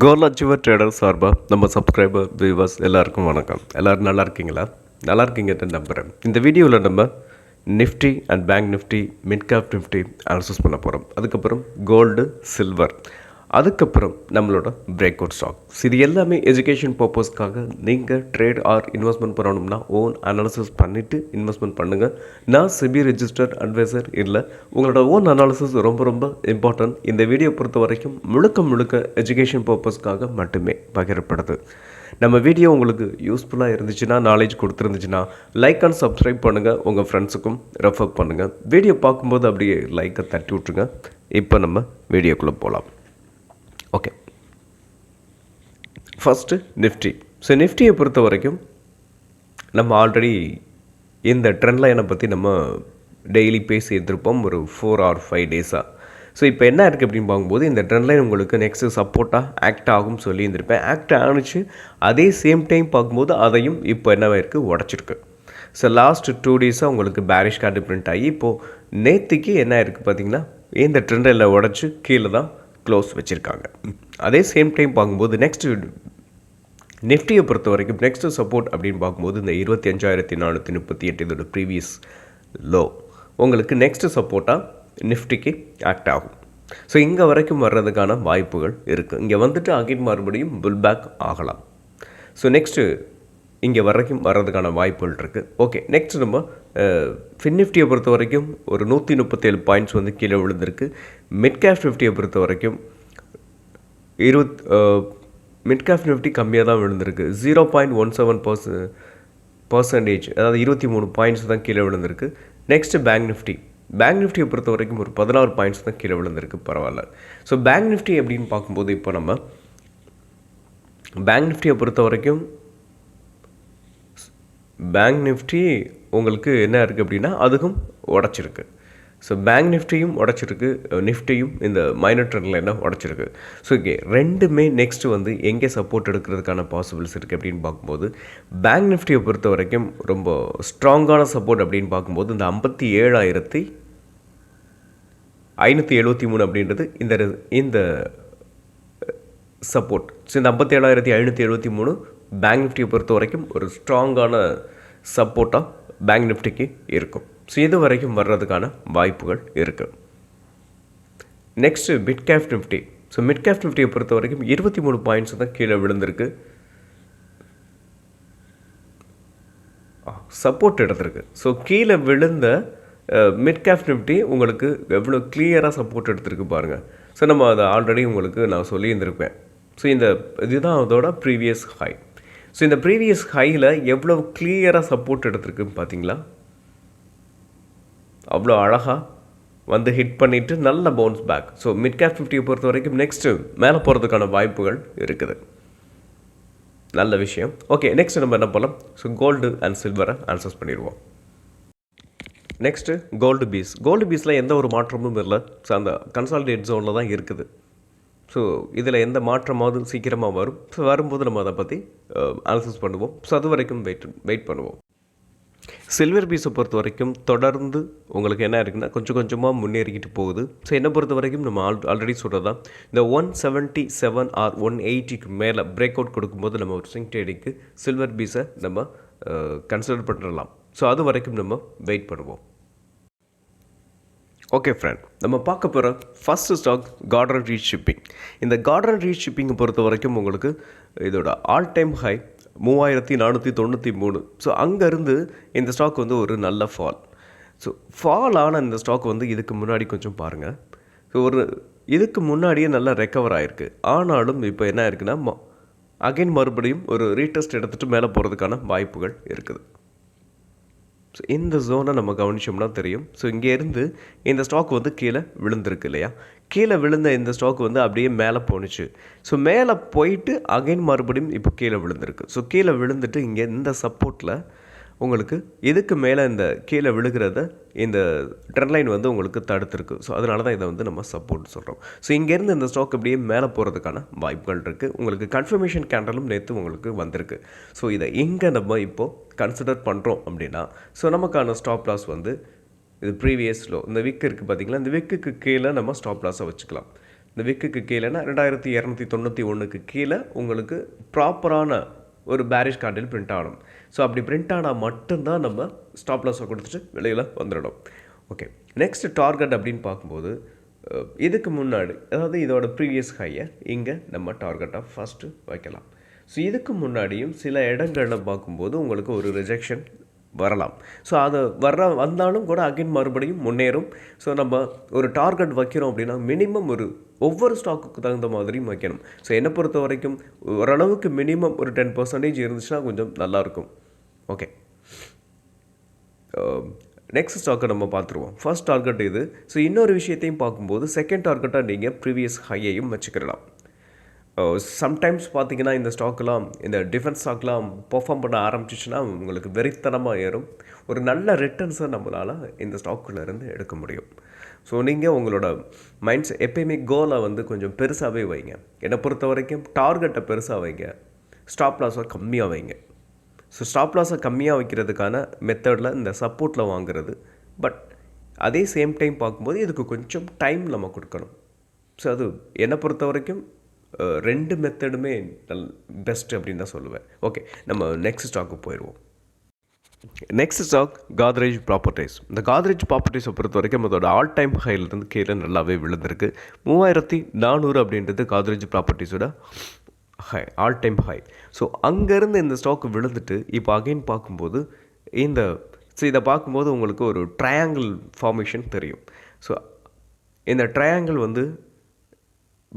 கோலாச்சுவர் trader சார்பாக நம்ம subscriber viewers எல்லாருக்கும் வணக்கம். எல்லோரும் நல்லா இருக்கீங்களா? நல்லா இருக்கீங்கன்னு நம்புகிறேன் இந்த வீடியோவில் நம்ம Nifty and bank Nifty mid Nifty analysis பண்ண போகிறோம் அதுக்கப்புறம் கோல்டு சில்வர் அதுக்கப்புறம் நம்மளோட பிரேக் அவுட் ஸ்டாக் இது எல்லாமே எஜுகேஷன் பர்பஸ்க்காக நீங்கள் ட்ரேட் ஆர் இன்வெஸ்ட்மெண்ட் பண்ணணும்னா ஓன் அனாலிசிஸ் பண்ணிவிட்டு இன்வெஸ்ட்மெண்ட் பண்ணுங்கள் நான் சிபி ரெஜிஸ்டர்ட் அட்வைசர் இல்லை. உங்களோட ஓன் அனாலிசிஸ் ரொம்ப ரொம்ப இம்பார்ட்டன்ட் இந்த வீடியோ பொறுத்த வரைக்கும் முழுக்க முழுக்க எஜுகேஷன் பர்பஸ்க்காக மட்டுமே பகிரப்படுது. நம்ம வீடியோ உங்களுக்கு யூஸ்ஃபுல்லாக இருந்துச்சுன்னா நாலேஜ் கொடுத்துருந்துச்சுன்னா லைக் அண்ட் சப்ஸ்கிரைப் பண்ணுங்கள் உங்கள் ஃப்ரெண்ட்ஸுக்கும் ரெஃபர் பண்ணுங்கள் வீடியோ பார்க்கும்போது அப்படியே லைக்கை தட்டி விட்ருங்க இப்போ நம்ம வீடியோக்குள்ளே போகலாம் ஓகே ஃபஸ்ட்டு நிஃப்டி ஸோ நிஃப்டியை பொறுத்த வரைக்கும் நம்ம ஆல்ரெடி இந்த ட்ரெண்ட் லைனை பற்றி நம்ம டெய்லி பேசி எடுத்திருப்போம் ஒரு ஃபோர் ஆர் ஃபைவ் டேஸாக ஸோ இப்போ என்ன இருக்குது அப்படின்னு பார்க்கும்போது இந்த ட்ரெண்ட் லைன் உங்களுக்கு நெக்ஸ்ட்டு சப்போர்ட்டாக ஆக்ட் ஆகும் சொல்லி இருந்திருப்பேன் ஆக்ட் ஆனிச்சு அதே சேம் டைம் பார்க்கும்போது அதையும் இப்போ என்னவாயிருக்கு உடச்சிருக்கு. ஸோ லாஸ்ட் டூ டேஸாக உங்களுக்கு பேரிஷ் கார்டு பிரிண்ட் ஆகி இப்போது நேற்றுக்கு என்ன இருக்குது பார்த்தீங்கன்னா இந்த ட்ரெண்ட் லைனில் உடச்சி கீழே தான் க்ளோஸ் வச்சுருக்காங்க. அதே சேம் டைம் பார்க்கும்போது நெக்ஸ்ட்டு நிஃப்டியை பொறுத்த வரைக்கும் நெக்ஸ்ட் சப்போர்ட் அப்படின்னு பார்க்கும்போது இந்த இருபத்தி அஞ்சாயிரத்தி நானூற்றி முப்பத்தி எட்டு இதோட ப்ரீவியஸ் லோ உங்களுக்கு நெக்ஸ்ட் சப்போர்ட்டாக நிஃப்டிக்கு ஆக்ட் ஆகும். ஸோ இங்கே வரைக்கும் வர்றதுக்கான வாய்ப்புகள் இருக்குது இங்கே வந்துட்டு அகைன் மறுபடியும் புல் பேக் ஆகலாம். ஸோ நெக்ஸ்ட்டு இங்கே வரைக்கும் வர்றதுக்கான வாய்ப்புகள் இருக்குது ஓகே நெக்ஸ்ட் நம்ம ஃபின்னிஃப்டியை பொறுத்த வரைக்கும் ஒரு நூற்றி முப்பத்தேழு பாயிண்ட்ஸ் வந்து கீழே விழுந்திருக்கு. மிட் ஃபிஃப்டியை நிஃப்டியை பொறுத்த வரைக்கும் இருபத் மிட் கேப் நிஃப்டி கம்மியாக தான் விழுந்திருக்கு. ஜீரோ பாயிண்ட் ஒன் செவன் பர்ச பர்சன்டேஜ் அதாவது இருபத்தி மூணு பாயிண்ட்ஸ் தான் கீழே விழுந்திருக்கு. நெக்ஸ்ட்டு பேங்க் நிஃப்டி பேங்க் நிஃப்டியை பொறுத்த வரைக்கும் ஒரு பதினாறு பாயிண்ட்ஸ் தான் கீழே விழுந்திருக்கு. பரவாயில்ல. ஸோ பேங்க் நிஃப்டி அப்படின்னு பார்க்கும்போது இப்போ நம்ம பேங்க் நிஃப்டியை பொறுத்த வரைக்கும் பேங்க் நிஃப்டி உங்களுக்கு என்ன இருக்குது அப்படின்னா அதுக்கும் உடச்சிருக்கு. So bank நிஃப்டியும் உடச்சிருக்கு. நிஃப்டியும் இந்த மைனர் ட்ரெண்டில் என்ன? உடச்சிருக்கு. ஸோ இங்கே ரெண்டுமே நெக்ஸ்ட் வந்து எங்கே சப்போர்ட் எடுக்கிறதுக்கான பாசிபிள்ஸ் இருக்குது அப்படின்னு பார்க்கும்போது பேங்க் நிஃப்டியை பொறுத்த வரைக்கும் ரொம்ப ஸ்ட்ராங்கான சப்போர்ட் அப்படின்னு பார்க்கும்போது இந்த ஐம்பத்தி ஏழாயிரத்தி ஐநூற்றி எழுபத்தி மூணு அப்படின்றது இந்த இந்த சப்போர்ட் ஸோ இந்த ஐம்பத்தி ஏழாயிரத்தி ஐநூற்றி எழுபத்தி மூணு பேங்க் நிஃப்டியை பொறுத்த வரைக்கும் ஒரு ஸ்ட்ராங்கான சப்போர்ட்டாக பேங்க் நிஃப்டிக்கு இருக்கும். ஸோ இது வரைக்கும் வர்றதுக்கான வாய்ப்புகள் இருக்குது next mid cap Nifty so mid cap நிஃப்டியை பொறுத்த வரைக்கும் இருபத்தி மூணு பாயிண்ட்ஸ் தான் கீழே விழுந்திருக்கு. சப்போர்ட் எடுத்திருக்கு. ஸோ கீழே விழுந்த மிட் கேப் நிஃப்டி உங்களுக்கு எவ்வளோ கிளியராக சப்போர்ட் எடுத்திருக்கு பாருங்கள் ஸோ நம்ம அதை ஆல்ரெடி உங்களுக்கு நான் சொல்லியிருந்திருப்பேன். ஸோ இந்த இதுதான் அதோட ப்ரீவியஸ் ஹை ஸோ இந்த ப்ரீவியஸ் ஹையில் எவ்வளோ கிளியராக சப்போர்ட் எடுத்திருக்குன்னு பார்த்தீங்களா அவ்வளோ அழகாக வந்து ஹிட் பண்ணிவிட்டு நல்ல bounce back so mid cap ஃபிஃப்டியை பொறுத்த வரைக்கும் நெக்ஸ்ட்டு மேலே போகிறதுக்கான வாய்ப்புகள் இருக்குது. நல்ல விஷயம். ஓகே நெக்ஸ்ட் நம்ம என்ன பண்ணலாம்? ஸோ கோல்டு அண்ட் சில்வரை ஆன்சர்ஸ் பண்ணிடுவோம். நெக்ஸ்ட்டு கோல்டு பீஸ் கோல்டு பீஸில் எந்த ஒரு மாற்றமும் இல்லை. ஸோ அந்த கன்சால்டேட் ஜோனில் தான் இருக்குது. ஸோ இதில் எந்த மாற்றமாவது சீக்கிரமாக வரும். ஸோ வரும்போது நம்ம அதை பற்றி அனலிசிஸ் பண்ணுவோம். ஸோ அது வரைக்கும் வெயிட் வெயிட் பண்ணுவோம். சில்வர் பீஸை பொறுத்த வரைக்கும் தொடர்ந்து உங்களுக்கு என்ன இருக்குன்னா கொஞ்சம் கொஞ்சமாக முன்னேறிக்கிட்டு போகுது. ஸோ என்னை பொறுத்த வரைக்கும் நம்ம ஆல் ஆல்ரெடி சொல்கிறது தான் இந்த one seventy seven or one எயிட்டிக்கு மேலே பிரேக் அவுட் கொடுக்கும்போது நம்ம ஒரு ஸ்விங் ட்ரேடிங்க்கு சில்வர் பீஸை நம்ம கன்சிடர் பண்ணிடலாம். ஸோ அது வரைக்கும் நம்ம வெயிட் பண்ணுவோம். ஓகே ஃப்ரெண்ட் நம்ம பார்க்க போகிற first stock Garden Reach shipping இந்த கார்டன் ரீச் ஷிப்பிங்கை பொறுத்த வரைக்கும் உங்களுக்கு இதோட ஆல் டைம் ஹை மூவாயிரத்தி நானூற்றி தொண்ணூற்றி மூணு. ஸோ அங்கேருந்து இந்த ஸ்டாக் வந்து ஒரு நல்ல ஃபால் ஸோ ஃபால் ஆன இந்த ஸ்டாக் வந்து இதுக்கு முன்னாடி கொஞ்சம் பாருங்கள் ஸோ ஒரு இதுக்கு முன்னாடியே நல்லா ரெக்கவர் ஆகிருக்கு ஆனாலும் இப்போ என்ன இருக்குன்னா அகைன் மறுபடியும் ஒரு ரீடெஸ்ட் எடுத்துகிட்டு மேலே போகிறதுக்கான வாய்ப்புகள் இருக்குது. ஸோ இந்த ஜோனை நம்ம கவனித்தோம்னா தெரியும். ஸோ இங்கேருந்து இந்த ஸ்டாக் வந்து கீழே விழுந்திருக்கு இல்லையா? கீழே விழுந்த இந்த ஸ்டாக் வந்து அப்படியே மேலே போணுச்சு. ஸோ மேலே போயிட்டு அகைன் மறுபடியும் இப்போ கீழே விழுந்திருக்கு. ஸோ கீழே விழுந்துட்டு இங்கே இந்த சப்போர்ட்டில் உங்களுக்கு இதுக்கு மேலே இந்த கீழே விழுகிறத இந்த ட்ரெண்ட் லைன் வந்து உங்களுக்கு தடுத்துருக்கு? ஸோ அதனால தான் இதை வந்து நம்ம சப்போர்ட் சொல்கிறோம் ஸோ இங்கேருந்து இந்த ஸ்டாக் அப்படியே மேலே போகிறதுக்கான வாய்ப்புகள் இருக்குது உங்களுக்கு கன்ஃபர்மேஷன் கேண்டலும் நேற்று உங்களுக்கு வந்திருக்கு. ஸோ இதை எங்கே நம்ம இப்போது கன்சிடர் பண்ணுறோம் அப்படின்னா ஸோ நமக்கான ஸ்டாப் லாஸ் வந்து இது ப்ரீவியஸ் லோ இந்த விக் இருக்குது பார்த்திங்களா இந்த விக்குக்கு கீழே நம்ம ஸ்டாப் லாஸை வச்சுக்கலாம். இந்த விக்குக்கு கீழேனா ரெண்டாயிரத்தி இரநூத்தி தொண்ணூற்றி ஒன்றுக்கு கீழே உங்களுக்கு ப்ராப்பரான ஒரு பேரிஷ் காண்டில் பிரிண்ட் ஆகணும். ஸோ அப்படி பிரிண்ட் ஆனால் மட்டும்தான் நம்ம ஸ்டாப் லாஸை கொடுத்துட்டு வெளியில் வந்துடணும். ஓகே நெக்ஸ்ட் டார்கெட் அப்படின்னு பார்க்கும்போது இதுக்கு முன்னாடி அதாவது இதோட ப்ரீவியஸ் ஹையை இங்கே நம்ம டார்கெட்டாக ஃபஸ்ட்டு வைக்கலாம். ஸோ இதுக்கு முன்னாடியும் சில இடங்களில் பார்க்கும்போது உங்களுக்கு ஒரு ரிஜெக்ஷன் வரலாம். ஸோ அது வர்ற வந்தாலும் கூட அகைன் மறுபடியும் முன்னேறும். ஸோ நம்ம ஒரு டார்கெட் வைக்கிறோம் அப்படின்னா மினிமம் ஒரு ஒவ்வொரு ஸ்டாக்குக்கு தகுந்த மாதிரியும் வைக்கணும். ஸோ என்னை பொறுத்த வரைக்கும் ஓரளவுக்கு மினிமம் ஒரு டென் பர்சன்டேஜ் இருந்துச்சுன்னா கொஞ்சம் நல்லாயிருக்கும் ஓகே நெக்ஸ்ட் ஸ்டாக்கை நம்ம பார்த்துருவோம். ஃபர்ஸ்ட் டார்கெட் இது. ஸோ இன்னொரு விஷயத்தையும் பார்க்கும்போது செகண்ட் டார்கெட்டாக நீங்கள் ப்ரீவியஸ் ஹையையும் வச்சுக்கிடலாம். Uh, சம்டைம்ஸ் பார்த்தீங்கன்னா இந்த ஸ்டாக்கெலாம் இந்த டிஃபென்ஸ் ஸ்டாக்லாம் பெர்ஃபார்ம் பண்ண ஆரம்பிச்சிச்சுன்னா உங்களுக்கு வெறித்தனமாக ஏறும். ஒரு நல்ல ரிட்டர்ன்ஸை நம்மளால் இந்த ஸ்டாக்குள்ளேருந்து எடுக்க முடியும். ஸோ நீங்கள் உங்களோட மைண்ட்ஸ் எப்பயுமே கோலை வந்து கொஞ்சம் பெருசாகவே வைங்க. என்னை பொறுத்த வரைக்கும் டார்கெட்டை பெருசாக வைங்க. ஸ்டாப் லாஸை கம்மியாக வைங்க. ஸோ ஸ்டாப் லாஸை கம்மியாக வைக்கிறதுக்கான மெத்தடில் இந்த சப்போர்ட்டில் வாங்குறது. பட் அதே சேம் டைம் பார்க்கும்போது இதுக்கு கொஞ்சம் டைம் நம்ம கொடுக்கணும். ஸோ அது என்னை பொறுத்த வரைக்கும் ரெண்டு மெத்தடுமே நல் பெஸ்ட் அப்படின்னு தான் சொல்லுவேன். ஓகே நம்ம நெக்ஸ்ட் ஸ்டாக்கு போயிடுவோம் நெக்ஸ்ட் ஸ்டாக் காத்ரேஜ் ப்ராப்பர்ட்டிஸ் இந்த காத்ரேஜ் ப்ராப்பர்ட்டிஸை பொறுத்த வரைக்கும் அதோட ஆல் டைம் ஹைலேருந்து கீழே நல்லாவே விழுந்திருக்கு. மூவாயிரத்தி நானூறு அப்படின்றது Godrej ப்ராப்பர்ட்டிஸோட high all time high so அங்கேருந்து இந்த ஸ்டாக் விழுந்துட்டு இப்போ அகைன் பார்க்கும்போது இந்த ஸோ இதை பார்க்கும்போது உங்களுக்கு ஒரு ட்ரையாங்கிள் ஃபார்மேஷன் தெரியும். ஸோ இந்த ட்ரையாங்கிள் வந்து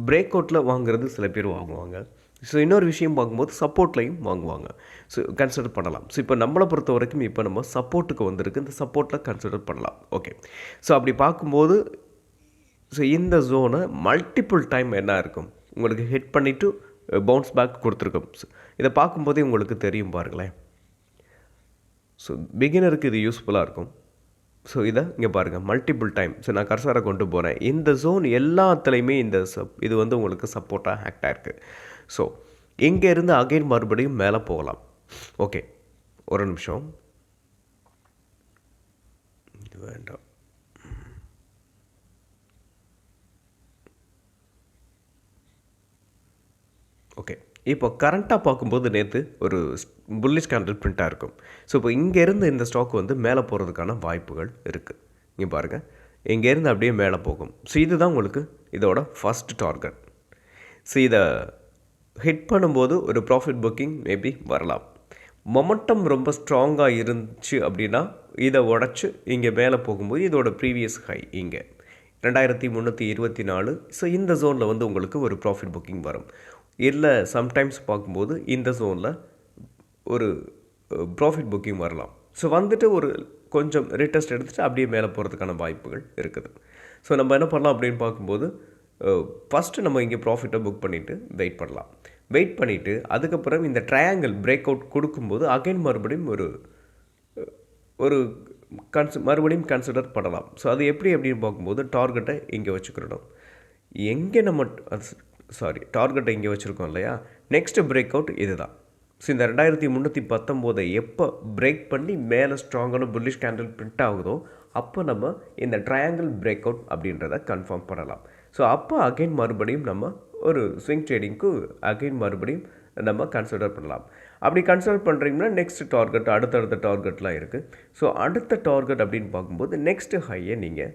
பிரேக் அவுட்டில் வாங்குறது சில பேர் வாங்குவாங்க. ஸோ இன்னொரு விஷயம் பார்க்கும்போது சப்போர்ட்லையும் வாங்குவாங்க. ஸோ கன்சிடர் பண்ணலாம். ஸோ இப்போ நம்மளை பொறுத்த வரைக்கும் இப்போ நம்ம சப்போர்ட்டுக்கு வந்திருக்கு. இந்த சப்போர்ட்டில் கன்சிடர் பண்ணலாம். ஓகே ஸோ அப்படி பார்க்கும்போது ஸோ இந்த ஜோனை மல்டிப்புள் டைம் என்ன இருக்கும்? உங்களுக்கு ஹிட் பண்ணிவிட்டு பவுன்ஸ் பேக் கொடுத்துருக்கோம். ஸோ இதை பார்க்கும்போதே உங்களுக்கு தெரியும் பாருங்களேன். ஸோ பிகினருக்கு இது யூஸ்ஃபுல்லாக இருக்கும். ஸோ இதை இங்கே பாருங்கள் மல்டிபிள் டைம் ஸோ நான் கரசாரை கொண்டு போகிறேன் இந்த ஜோன் எல்லாத்துலேயுமே இந்த சப் இது வந்து உங்களுக்கு சப்போர்ட்டாக ஆக்ட் ஆகிருக்கு ஸோ இங்கேருந்து அகைன் மறுபடியும் மேலே போகலாம். ஓகே ஒரு நிமிஷம். இது வேண்டாம். ஓகே இப்போ கரண்ட்டாக பார்க்கும்போது நேற்று ஒரு புல்லிஷ் கேண்டில் பிரிண்ட்டாக இருக்கும். ஸோ இப்போ இங்கேருந்து இந்த ஸ்டாக் வந்து மேலே போகிறதுக்கான வாய்ப்புகள் இருக்குது இங்கே பாருங்கள் இங்கேருந்து அப்படியே மேலே போகும். ஸோ இதுதான் உங்களுக்கு இதோட ஃபஸ்ட் டார்கெட் ஸோ இதை ஹிட் பண்ணும்போது ஒரு ப்ராஃபிட் புக்கிங் மேபி வரலாம். மொமெண்டம் ரொம்ப ஸ்ட்ராங்காக இருந்துச்சு அப்படின்னா இதை உடச்சி இங்கே மேலே போகும்போது இதோட ப்ரீவியஸ் ஹை இங்கே. ரெண்டாயிரத்தி முந்நூற்றி இருபத்தி நாலு. ஸோ இந்த ஜோனில் வந்து உங்களுக்கு ஒரு ப்ராஃபிட் புக்கிங் வரும். இல்லை சம்டைம்ஸ் பார்க்கும்போது இந்த ஜோனில் ஒரு ப்ராஃபிட் புக்கிங் வரலாம். ஸோ வந்துட்டு ஒரு கொஞ்சம் ரிட்டஸ்ட் எடுத்துகிட்டு அப்படியே மேலே போகிறதுக்கான வாய்ப்புகள் இருக்குது. ஸோ நம்ம என்ன பண்ணலாம் அப்படின்னு பார்க்கும்போது ஃபஸ்ட்டு நம்ம இங்கே ப்ராஃபிட்டை புக் பண்ணிவிட்டு வெயிட் பண்ணலாம். வெயிட் பண்ணிவிட்டு அதுக்கப்புறம் இந்த ட்ரையாங்கிள் பிரேக் அவுட் கொடுக்கும்போது அகைன் மறுபடியும் ஒரு ஒரு கன்ஸ் மறுபடியும் கன்சிடர் பண்ணலாம். ஸோ அது எப்படி அப்படின்னு பார்க்கும்போது டார்கெட்டை இங்கே வச்சுக்கிடணும் எங்கே நம்ம சாரி டார்கெட்டை இங்கே வச்சுருக்கோம் இல்லையா? நெக்ஸ்ட் பிரேக் அவுட் இதுதான். ஸோ இந்த ரெண்டாயிரத்தி முந்நூற்றி பத்தொம்போதை எப்போ பிரேக் பண்ணி மேலே ஸ்ட்ராங்கான புல்லிஷ் கேண்டில் பிரிண்ட் ஆகுதோ அப்போ நம்ம இந்த ட்ரையாங்கிள் பிரேக் அவுட் அப்படின்றத கன்ஃபார்ம் பண்ணலாம். ஸோ அப்போ அகைன் மறுபடியும் நம்ம ஒரு ஸ்விங் ட்ரேடிங்க்கு அகைன் மறுபடியும் நம்ம கன்சிடர் பண்ணலாம். அப்படி கன்சிடர் பண்ணுறீங்கன்னா நெக்ஸ்ட் டார்கெட் அடுத்தடுத்த டார்கெட்லாம் இருக்குது ஸோ அடுத்த டார்கெட் அப்படின்னு பார்க்கும்போது நெக்ஸ்ட்டு ஹையை நீங்கள்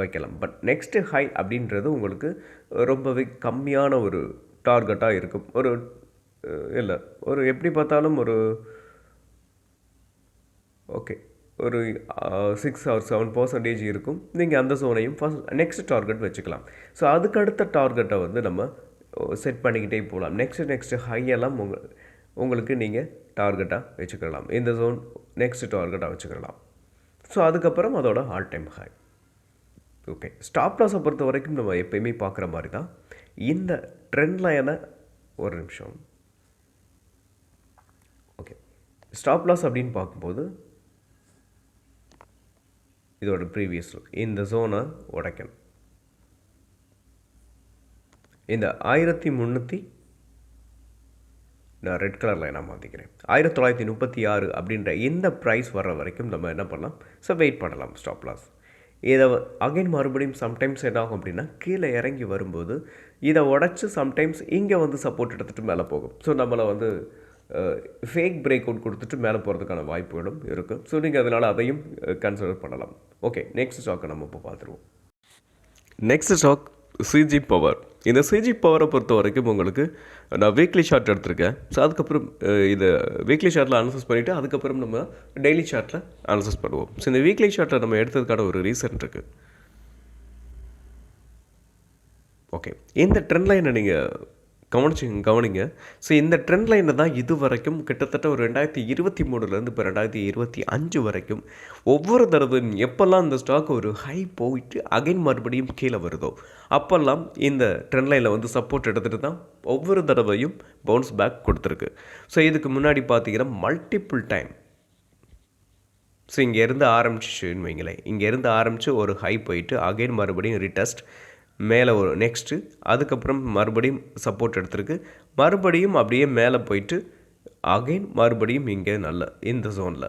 வைக்கலாம். பட் நெக்ஸ்ட்டு ஹை அப்படின்றது உங்களுக்கு ரொம்பவே கம்மியான ஒரு டார்கெட்டாக இருக்கும். ஒரு இல்லை ஒரு எப்படி பார்த்தாலும் ஒரு ஓகே ஒரு சிக்ஸ் ஆர் செவன் பர்சன்டேஜ் இருக்கும். நீங்கள் அந்த சோனையும் ஃபஸ்ட் நெக்ஸ்ட் டார்கெட் வச்சுக்கலாம். ஸோ அதுக்கு அடுத்த டார்கெட்டை வந்து நம்ம செட் பண்ணிக்கிட்டே போகலாம். நெக்ஸ்ட் நெக்ஸ்ட் ஹையெல்லாம் உங்கள் உங்களுக்கு நீங்கள் டார்கெட்டாக வச்சுக்கலாம். இந்த ஜோன் நெக்ஸ்ட் டார்கெட்டாக வச்சுக்கலாம். ஸோ அதுக்கப்புறம் அதோட all time high okay stop லாஸை பொறுத்த வரைக்கும் நம்ம எப்பயுமே பார்க்குற மாதிரி தான் இந்த ட்ரெண்ட் லைனை ஒரு நிமிஷம். ஓகே ஸ்டாப் லாஸ் அப்படின்னு பார்க்கும்போது இதோட ப்ரீவியஸ் இந்த ஜோனை உடைக்கணும். இந்த ஆயிரத்தி முந்நூற்றி நான் ரெட் கலர் லைனாக மாற்றிக்கிறேன் ஆயிரத்தி தொள்ளாயிரத்தி முப்பத்தி ஆறு அப்படின்ற இந்த ப்ரைஸ் வர்ற வரைக்கும் நம்ம என்ன பண்ணலாம்? ஸோ வெயிட் பண்ணலாம். ஸ்டாப் லாஸ் இதை அகைன் மறுபடியும் சம்டைம்ஸ் என்ன ஆகும் அப்படின்னா கீழே இறங்கி வரும்போது இதை உடச்சி சம்டைம்ஸ் இங்கே வந்து சப்போர்ட் எடுத்துகிட்டு மேலே போகும். ஸோ நம்மளை வந்து ஃபேக் பிரேக் அவுட் கொடுத்துட்டு மேலே போகிறதுக்கான வாய்ப்புகளும் இருக்குது ஸோ நீங்கள் அதனால் அதையும் கன்சிடர் பண்ணலாம். ஓகே நெக்ஸ்ட் ஸ்டாக்கை நம்ம இப்போ பார்த்துருவோம். Next stock C G power இந்த சிஜி பவரை பொறுத்த வரைக்கும் உங்களுக்கு நான் வீக்லி ஷார்ட் எடுத்திருக்கேன். ஸோ அதுக்கப்புறம் இது வீக்லி ஷார்ட்டில் அனலைஸ் பண்ணிவிட்டு அதுக்கப்புறம் நம்ம டெய்லி ஷார்ட்டில் அனலைஸ் பண்ணுவோம். ஸோ இந்த வீக்லி ஷார்ட்டில் நம்ம எடுத்ததுக்கான ஒரு ரீசன் இருக்குது ஓகே இந்த ட்ரெண்ட் லைனை நீங்கள் கவனிச்சுங்க கவனிங்க. ஸோ இந்த ட்ரெண்ட் லைனை தான் இது வரைக்கும் கிட்டத்தட்ட ஒரு ரெண்டாயிரத்தி இருபத்தி மூணுலேருந்து இப்போ ரெண்டாயிரத்தி இருபத்தி அஞ்சு வரைக்கும் ஒவ்வொரு தடவையும் எப்போல்லாம் இந்த ஸ்டாக் ஒரு ஹை போயிட்டு அகைன் மறுபடியும் கீழே வருதோ அப்போல்லாம் இந்த ட்ரெண்ட் லைனில் வந்து சப்போர்ட் எடுத்துகிட்டு தான் ஒவ்வொரு தடவையும் பவுன்ஸ் பேக் கொடுத்துருக்கு. ஸோ இதுக்கு முன்னாடி பார்த்தீங்கன்னா மல்டிபிள் டைம் ஸோ இங்கேருந்து ஆரம்பிச்சிச்சுன்னு வைங்களேன். இங்கேருந்து ஆரம்பித்து ஒரு ஹை போயிட்டு அகைன் மறுபடியும் ரிட்டஸ்ட் மேலே ஒரு நெக்ஸ்ட்டு அதுக்கப்புறம் மறுபடியும் சப்போர்ட் எடுத்திருக்கு. மறுபடியும் அப்படியே மேலே போயிட்டு அகைன் மறுபடியும் இங்கே நல்ல இந்த ஜோனில்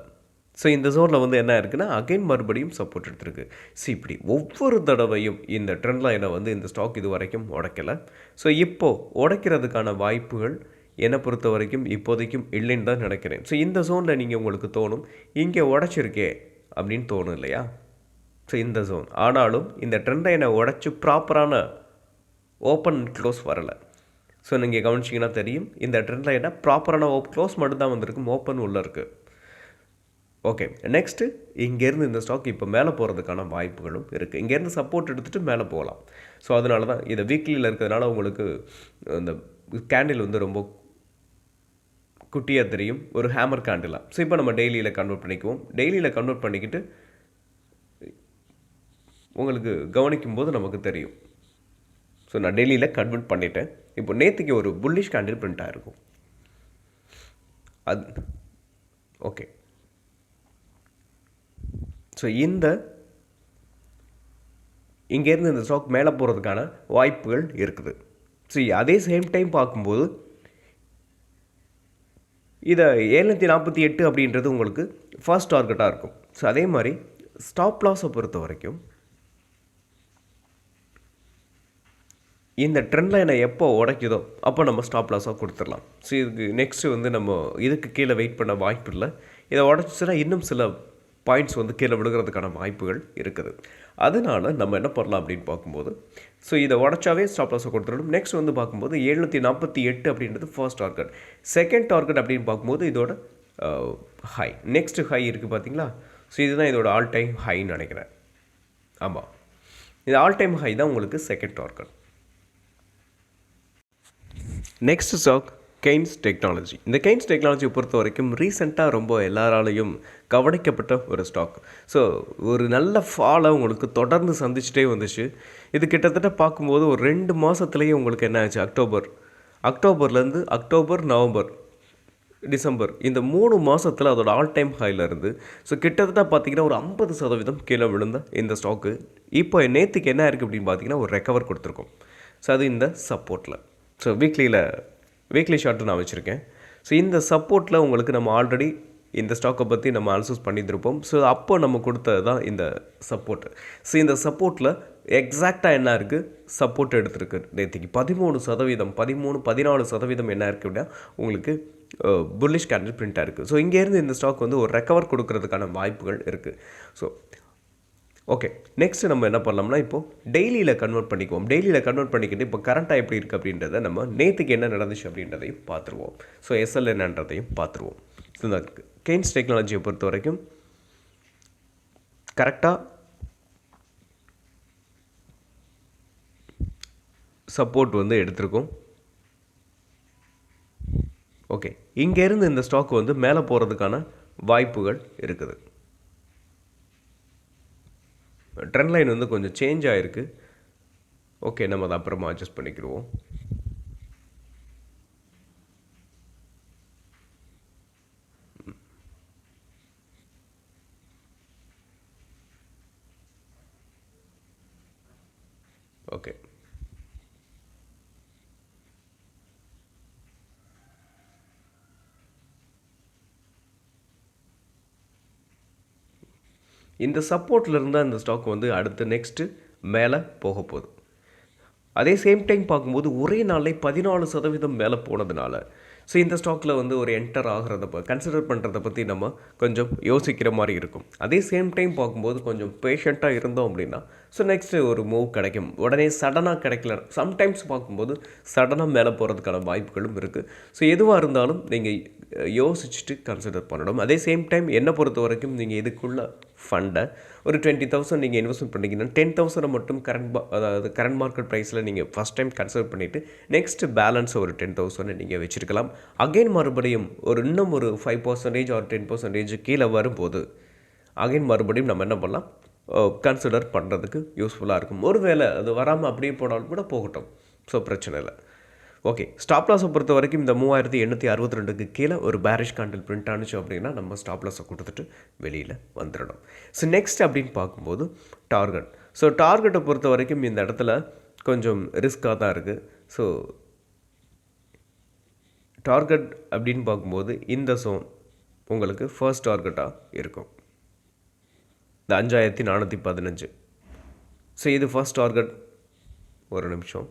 ஸோ இந்த ஜோனில் வந்து என்ன இருக்குன்னா அகைன் மறுபடியும் சப்போர்ட் எடுத்திருக்கு. ஸோ இப்படி ஒவ்வொரு தடவையும் இந்த ட்ரெண்ட் லைனை வந்து இந்த ஸ்டாக் இது வரைக்கும் உடைக்கலை. ஸோ இப்போது உடைக்கிறதுக்கான வாய்ப்புகள் என்னை பொறுத்த வரைக்கும் இப்போதைக்கும் இல்லைன்னு தான் நினைக்கிறேன். ஸோ இந்த ஜோனில் நீங்கள் உங்களுக்கு தோணும் இங்கே உடைச்சிருக்கே அப்படின்னு தோணும் இல்லையா? ஸோ இந்த ஜோன் ஆனாலும் இந்த ட்ரெண்ட் என்னை உடைச்சி ப்ராப்பரான ஓப்பன் க்ளோஸ் வரலை. ஸோ நீங்கள் கவனிச்சிங்கன்னா தெரியும் இந்த ட்ரெண்ட் என்ன ப்ராப்பரான ஓப் க்ளோஸ் மட்டும்தான் வந்திருக்கு ஓப்பன் உள்ளே இருக்குது ஓகே நெக்ஸ்ட்டு இங்கேருந்து இந்த ஸ்டாக் இப்போ மேலே போகிறதுக்கான வாய்ப்புகளும் இருக்குது இங்கேருந்து சப்போர்ட் எடுத்துகிட்டு மேலே போகலாம். ஸோ அதனால தான் இதை வீக்லியில் இருக்கிறதுனால உங்களுக்கு இந்த கேண்டில் வந்து ரொம்ப குட்டியாக தெரியும். ஒரு ஹேமர் கேண்டிலாக ஸோ இப்போ நம்ம டெய்லியில் கன்வெர்ட் பண்ணிக்குவோம். டெய்லியில் கன்வெர்ட் பண்ணிக்கிட்டு உங்களுக்கு கவனிக்கும் போது நமக்கு தெரியும். ஸோ நான் டெல்லியில் கன்வெர்ட் பண்ணிட்டேன். இப்போ நேற்றுக்கு ஒரு புல்லிஷ் கேண்டில் பிரிண்ட் ஆகிருக்கும் அது ஓகே ஸோ இந்த இங்கேருந்து இந்த ஸ்டாக் மேலே போகிறதுக்கான வாய்ப்புகள் இருக்குது. ஸோ அதே சேம் டைம் பார்க்கும்போது இதை ஏழ்நூற்றி நாற்பத்தி எட்டு அப்படின்றது உங்களுக்கு ஃபர்ஸ்ட் டார்கெட்டாக இருக்கும். ஸோ அதே மாதிரி ஸ்டாப் லாஸை பொறுத்த வரைக்கும் இந்த ட்ரெண்ட் லைனை எப்போ உடைக்குதோ அப்போ நம்ம ஸ்டாப் லாஸாக கொடுத்துடலாம். ஸோ இதுக்கு நெக்ஸ்ட்டு வந்து நம்ம இதுக்கு கீழே வெயிட் பண்ண வாய்ப்பு இல்லை. இதை உடச்சிச்சுன்னா இன்னும் சில பாயிண்ட்ஸ் வந்து கீழே விழுகிறதுக்கான வாய்ப்புகள் இருக்குது. அதனால நம்ம என்ன பண்ணலாம் அப்படின்னு பார்க்கும்போது ஸோ இதை உடச்சாவே ஸ்டாப் லாஸை கொடுத்துடணும். நெக்ஸ்ட் வந்து பார்க்கும்போது எழுநூற்றி நாற்பத்தி எட்டு அப்படின்றது ஃபர்ஸ்ட் டார்கெட் செகண்ட் டார்கெட் அப்படின்னு பார்க்கும்போது இதோட ஹை நெக்ஸ்ட் ஹை இருக்குது பார்த்தீங்களா? ஸோ இதுதான் இதோட ஆல் டைம் ஹைன்னு நினைக்கிறேன். ஆமாம் இது ஆல் டைம் ஹை தான் உங்களுக்கு second target next stock Kaynes technology இந்த கெய்ன்ஸ் டெக்னாலஜியை பொறுத்த வரைக்கும் ரீசெண்டாக ரொம்ப எல்லாராலையும் கவனிக்கப்பட்ட ஒரு ஸ்டாக் ஸோ ஒரு நல்ல ஃபாலை உங்களுக்கு தொடர்ந்து சந்திச்சுட்டே வந்துச்சு. இது கிட்டத்தட்ட பார்க்கும்போது ஒரு ரெண்டு மாதத்துலேயே உங்களுக்கு என்ன ஆச்சு? அக்டோபர். அக்டோபர்லேருந்து அக்டோபர் நவம்பர் டிசம்பர். இந்த மூணு மாதத்தில் அதோட ஆல் டைம் ஹையில் இருந்து ஸோ கிட்டத்தட்ட பார்த்தீங்கன்னா ஒரு ஐம்பது சதவீதம் கீழே விழுந்த இந்த ஸ்டாக்கு இப்போ நேற்றுக்கு என்ன இருக்குது அப்படின்னு பார்த்தீங்கன்னா ஒரு ரெக்கவர் கொடுத்துருக்கோம். ஸோ அது இந்த சப்போர்ட்டில் ஸோ வீக்லியில் வீக்லி ஷார்ட்டு நான் வச்சுருக்கேன். ஸோ இந்த சப்போர்ட்டில் உங்களுக்கு நம்ம ஆல்ரெடி இந்த ஸ்டாக்கை பற்றி நம்ம அனலைஸ் பண்ணியிருந்திருப்போம். ஸோ அப்போ நம்ம கொடுத்தது தான் இந்த சப்போர்ட் ஸோ இந்த சப்போர்ட்டில் எக்ஸாக்டாக என்ன இருக்குது சப்போர்ட் எடுத்திருக்கு. நேற்றுக்கு பதிமூணு சதவீதம் பதிமூணு பதினாலு சதவீதம் என்ன இருக்குது அப்படின்னா உங்களுக்கு புல்லிஷ் கேண்டில் பிரிண்ட்டாக இருக்குது ஸோ இங்கேருந்து இந்த ஸ்டாக் வந்து ஒரு ரெக்கவர் கொடுக்கறதுக்கான வாய்ப்புகள் இருக்குது ஸோ ஓகே நெக்ஸ்ட் நம்ம என்ன பண்ணலாம்னா இப்போது டெய்லியில் கன்வெர்ட் பண்ணிக்குவோம். டெய்லியில் கன்வெர்ட் பண்ணிக்கிட்டு இப்போ கரண்ட்டாக எப்படி இருக்குது அப்படின்றத நம்ம நேற்றுக்கு என்ன நடந்துச்சு அப்படின்றதையும் பார்த்துருவோம். ஸோ எஸ்எல் என்னன்றதையும் பார்த்துருவோம். ஸோ இந்த கெய்ன்ஸ் டெக்னாலஜியை பொறுத்த வரைக்கும் கரெக்டாக சப்போர்ட் வந்து எடுத்திருக்கோம். ஓகே இங்கேருந்து இந்த ஸ்டாக் வந்து மேலே போகிறதுக்கான வாய்ப்புகள் இருக்குது. ட்ரெண்ட் லைன் வந்து கொஞ்சம் சேஞ்ச் ஆகிருக்கு ஓகே நம்ம அதை அப்புறமா அட்ஜஸ்ட் பண்ணிக்கிடுவோம் ஓகே இந்த சப்போர்ட்டில் இருந்தால் இந்த ஸ்டாக் வந்து அடுத்து நெக்ஸ்ட்டு மேலே போக போகுது. அதே சேம் டைம் பார்க்கும்போது ஒரே நாளில் பதினாலு சதவீதம் மேலே போனதுனால ஸோ இந்த ஸ்டாக்கில் வந்து ஒரு என்டர் ஆகிறத ப கன்சிடர் பண்ணுறத பற்றி நம்ம கொஞ்சம் யோசிக்கிற மாதிரி இருக்கும். அதே சேம் டைம் பார்க்கும்போது கொஞ்சம் பேஷண்ட்டாக இருந்தோம் அப்படின்னா ஸோ நெக்ஸ்ட்டு ஒரு மூவ் கிடைக்கும். உடனே சடனாக கிடைக்கல. சம்டைம்ஸ் பார்க்கும்போது சடனாக மேலே போகிறதுக்கான வாய்ப்புகளும் இருக்குது ஸோ எதுவாக இருந்தாலும் நீங்கள் யோசிச்சுட்டு கன்சிடர் பண்ணணும். அதே சேம் டைம் என்னை பொறுத்த வரைக்கும் நீங்கள் இதுக்குள்ளே ஃபண்டை ஒரு டுவெண்ட்டி தௌசண்ட் நீங்கள் இன்வெஸ்ட்மெண்ட் பண்ணிங்கன்னா டென் தௌசண்டை மட்டும் கரண்ட் அதாவது கரண்ட் மார்க்கெட் ப்ரைஸில் நீங்கள் ஃபஸ்ட் டைம் கன்சிடர் பண்ணிவிட்டு நெக்ஸ்ட் பேலன்ஸ் ஒரு டென் தௌசண்ட் நீங்கள் வச்சுருக்கலாம். அகைன் மறுபடியும் ஒரு இன்னும் ஒரு five percentage or ten percentage கீழே வரும்போது அகைன் மறுபடியும் நம்ம என்ன பண்ணலாம்? கன்சிடர் பண்ணுறதுக்கு யூஸ்ஃபுல்லாக இருக்கும். ஒருவேளை அது வராமல் அப்படியே போனாலும் கூட போகட்டும். ஸோ பிரச்சனை இல்லை. ஓகே ஸ்டாப் லாஸை பொறுத்த வரைக்கும் இந்த மூவாயிரத்தி எண்ணூற்றி அறுபத்தி ரெண்டுக்கு கீழே ஒரு பேரிஷ் காண்டில் பிரிண்ட் ஆனிச்சு அப்படின்னா நம்ம ஸ்டாப் லாஸை கொடுத்துட்டு வெளியில் வந்துடணும். ஸோ நெக்ஸ்ட் அப்படின்னு பார்க்கும்போது டார்கெட் ஸோ டார்கெட்டை பொறுத்த வரைக்கும் இந்த இடத்துல கொஞ்சம் ரிஸ்க்காக தான் இருக்குது ஸோ டார்கெட் அப்படின்னு பார்க்கும்போது இந்த சோன் உங்களுக்கு ஃபர்ஸ்ட் டார்கெட்டாக இருக்கும். இந்த அஞ்சாயிரத்தி நானூற்றி பதினஞ்சு. ஸோ இது ஃபர்ஸ்ட் டார்கெட் ஒரு நிமிஷம்.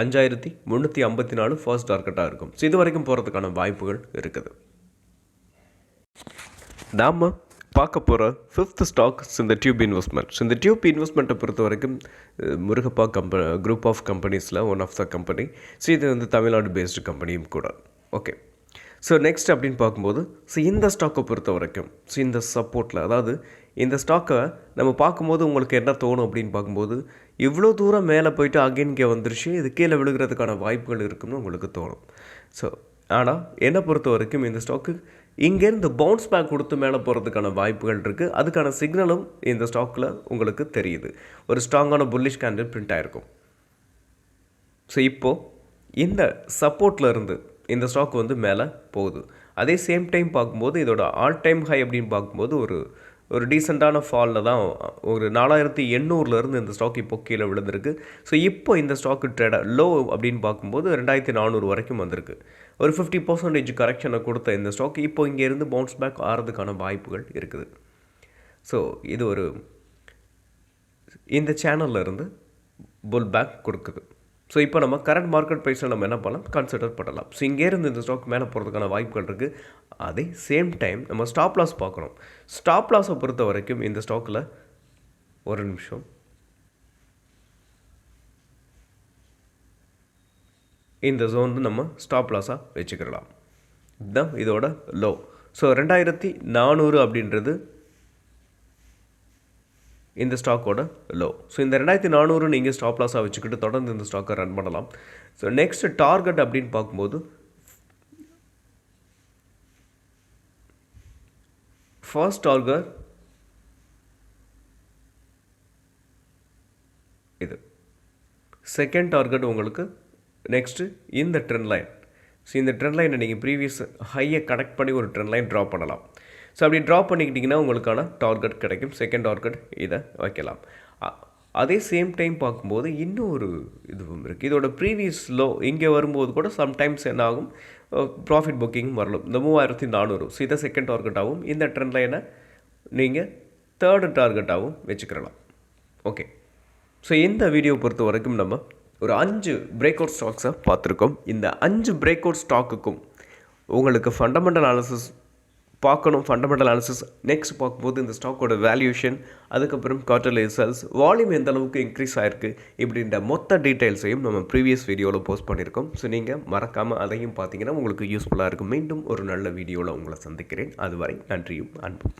அஞ்சாயிரத்தி முந்நூற்றி ஐம்பத்தி நாலு ஃபர்ஸ்ட் டார்கெட்டாக இருக்கும். ஸோ இது வரைக்கும் போகிறதுக்கான வாய்ப்புகள் இருக்குது. நாம் பார்க்க போகிற ஃபிஃப்த் ஸ்டாக்ஸ் இந்த டியூப் இன்வெஸ்ட்மெண்ட் இந்த டியூப் இன்வெஸ்ட்மெண்ட்டை பொறுத்த வரைக்கும் முருகப்பா கம்ப குரூப் ஆஃப் கம்பெனிஸில் one of the company so இது வந்து தமிழ்நாடு பேஸ்டு கம்பெனியும் கூட. ஓகே ஸோ நெக்ஸ்ட் அப்படின்னு பார்க்கும்போது ஸோ இந்த ஸ்டாக்கை பொறுத்த வரைக்கும் ஸோ இந்த சப்போர்ட்டில் அதாவது இந்த ஸ்டாக்கை நம்ம பார்க்கும்போது உங்களுக்கு என்ன தோணும் அப்படின்னு பார்க்கும்போது இவ்வளோ தூரம் மேலே போயிட்டு அகைன் இங்கே வந்துருச்சு இது கீழே விழுகிறதுக்கான வாய்ப்புகள் இருக்குன்னு உங்களுக்கு தோணும். ஸோ ஆனால் என்னை பொறுத்த வரைக்கும் இந்த ஸ்டாக்கு இங்கேருந்து பவுன்ஸ் பேக் கொடுத்து மேலே போகிறதுக்கான வாய்ப்புகள் இருக்குது அதுக்கான சிக்னலும் இந்த ஸ்டாக்கில் உங்களுக்கு தெரியுது. ஒரு ஸ்ட்ராங்கான புல்லிஷ் கேண்டில் பிரிண்ட் ஆகிருக்கும் ஸோ இப்போது இந்த சப்போர்ட்டில் இருந்து இந்த ஸ்டாக் வந்து மேலே போகுது. அதே சேம் டைம் பார்க்கும்போது இதோட ஆல் டைம் ஹை அப்படின்னு பார்க்கும்போது ஒரு ஒரு டீசெண்டான ஃபாலில் தான் ஒரு நாலாயிரத்தி எண்ணூறுலேருந்து இந்த ஸ்டாக் இப்போ கீழே விழுந்திருக்கு. ஸோ இப்போ இந்த ஸ்டாக்கு ட்ரேட லோ அப்படின்னு பார்க்கும்போது ரெண்டாயிரத்தி நானூறு வரைக்கும் வந்திருக்கு. ஒரு ஃபிஃப்டி பர்சன்டேஜ் கரெக்ஷனை கொடுத்த இந்த ஸ்டாக் இப்போ இங்கேருந்து பவுன்ஸ் பேக் ஆகிறதுக்கான வாய்ப்புகள் இருக்குது. ஸோ இது ஒரு இந்த சேனல்ல இருந்து புல் பேக் கொடுக்குது. ஸோ இப்போ நம்ம கரண்ட் மார்க்கெட் ப்ரைஸில் நம்ம என்ன பண்ணலாம்? கன்சிடர் பண்ணலாம். ஸோ இங்கேருந்து இந்த ஸ்டாக் மேலே போகிறதுக்கான வாய்ப்புகள் இருக்குது அதே சேம் டைம் நம்ம ஸ்டாப் லாஸ் பார்க்கணும். ஸ்டாப் லாஸை பொறுத்த வரைக்கும் இந்த ஸ்டாக்கில் ஒரு நிமிஷம். இந்த ஜோன் வந்து நம்ம ஸ்டாப் லாஸாக வச்சுக்கிடலாம். இதுதான் இதோட லோ ஸோ ரெண்டாயிரத்தி நானூறு அப்படின்றது இந்த ஸ்டாக்கோட லோ ஸோ இந்த ரெண்டாயிரத்தி நானூறு நீங்கள் ஸ்டாப் லாஸாக வச்சுக்கிட்டு தொடர்ந்து இந்த ஸ்டாக்கை ரன் பண்ணலாம். ஸோ நெக்ஸ்ட் டார்கெட் அப்படின்னு பார்க்கும்போது ஃபர்ஸ்ட் டார்கெட் இது. செகண்ட் டார்கெட் உங்களுக்கு நெக்ஸ்ட்டு இந்த ட்ரெண்ட் லைன் ஸோ இந்த ட்ரெண்ட் லைனை நீங்கள் ப்ரீவியஸ் ஹையை கனெக்ட் பண்ணி ஒரு ட்ரெண்ட் லைன் ட்ரா பண்ணலாம். ஸோ அப்படி ட்ரா பண்ணிக்கிட்டிங்கன்னா உங்களுக்கான டார்கெட் கிடைக்கும். செகண்ட் டார்கெட் இதை வைக்கலாம். அதே சேம் டைம் பார்க்கும்போது இன்னும் ஒரு இதுவும் இருக்குது இதோட ப்ரீவியஸ் லோ இங்கே வரும்போது கூட சம்டைம்ஸ் என்ன ஆகும்? ப்ராஃபிட் புக்கிங் வரலாம். இந்த மூவாயிரத்தி நானூறு. ஸோ இதை செகண்ட் டார்கெட்டாகவும் இந்த ட்ரெண்ட் லைனை நீங்கள் தேர்டு டார்கெட்டாகவும் வச்சுக்கிறலாம் ஓகே ஸோ இந்த வீடியோ பொறுத்த வரைக்கும் நம்ம ஒரு அஞ்சு பிரேக் அவுட் ஸ்டாக்ஸை பார்த்துருக்கோம். இந்த அஞ்சு பிரேக் அவுட் ஸ்டாக்குக்கும் உங்களுக்கு ஃபண்டமெண்டல் அனாலிசிஸ் பார்க்கணும் ஃபண்டமெண்டல் அனாலிசிஸ் நெக்ஸ்ட் பார்க்கும்போது இந்த ஸ்டாக்கோட வேல்யூஷன் அதுக்கப்புறம் குவார்டர்லி ரிசல்ட்ஸ் வால்யூம் எந்த அளவுக்கு இன்க்ரீஸ் ஆயிருக்கு இப்படின்ற மொத்த டீட்டெயில்ஸையும் நம்ம ப்ரீவியஸ் வீடியோவில் போஸ்ட் பண்ணியிருக்கோம். ஸோ நீங்கள் மறக்காமல் அதையும் பார்த்தீங்கன்னா உங்களுக்கு யூஸ்ஃபுல்லாக இருக்கும். மீண்டும் ஒரு நல்ல வீடியோவில் உங்களை சந்திக்கிறேன். அதுவரை நன்றியும் அன்பும்.